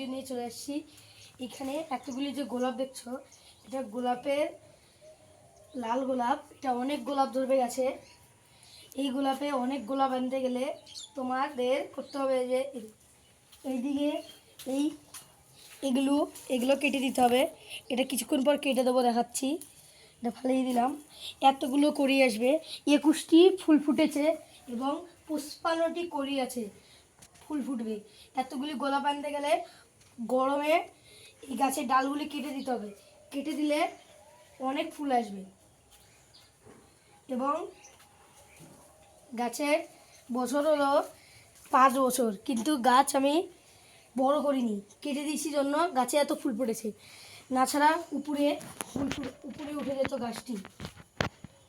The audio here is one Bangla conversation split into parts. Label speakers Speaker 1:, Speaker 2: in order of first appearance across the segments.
Speaker 1: ভিডিও নিয়ে চলে আসছি। এখানে এতগুলি যে গোলাপ দেখছ, এটা গোলাপের লাল গোলাপ। এটা অনেক গোলাপ ধরবে গেছে। এই গোলাপে অনেক গোলাপ আনতে গেলে তোমাদের করতে হবে যে এই- এইদিকে এই এগুলো এগুলো কেটে দিতে হবে। এটা কিছুক্ষণ পর কেটে দেবো দেখাচ্ছি। এটা ফালিয়ে দিলাম। এতগুলো করি আসবে। একুশটি ফুল ফুটেছে এবং পুষ্পান্নটি করি আছে। ফুল ফুটবে। এতগুলি গোলাপ আনতে গেলে গরমে এই গাছের ডালগুলি কেটে দিতে হবে। কেটে দিলে অনেক ফুল আসবে। এবং গাছের বছর হলো পাঁচ বছর। কিন্তু গাছ আমি বড় করিনি। কেটে দিয়েছি জন্য গাছে এত ফুল ফুটেছে না ছাড়া উপরে ফুল, উপরে উঠে যেত গাছটি।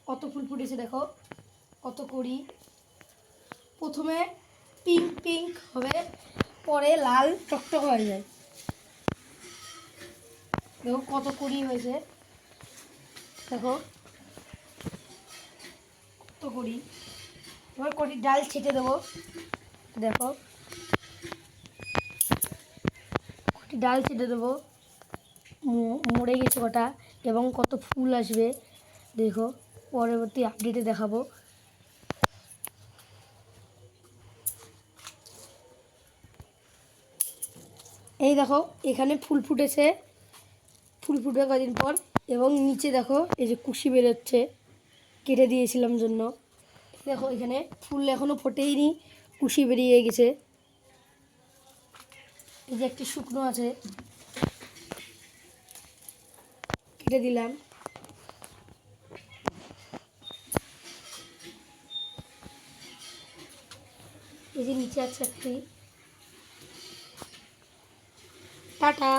Speaker 1: কত ফুল ফুটেছে দেখো। কত করি। প্রথমে পিঙ্ক পিঙ্ক হবে, পরে লাল, টকটক হয়ে যায়। দেখো কত করি হয়েছে। দেখো। কত করি এবার কটি ডাল ছেটে দেবো। দেখো। কটি ডাল ছেটে দেবো। মরে গেছে কটা এবং কত ফুল আসবে। দেখো, পরবর্তী আপডেটে দেখাবো। এই দেখো, এখানে ফুল ফুটেছে। ফুল ফুটবে কদিন পর। এবং নিচে দেখো, এই যে কুশি বেরোচ্ছে, কেটে দিয়েছিলাম জন্য। দেখো, এখানে ফুল এখনও ফোটেইনি, কুশি বেরিয়ে গেছে। এই যে একটি শুকনো আছে, কেটে দিলাম। এই যে নিচে আছে একটি। টাটা।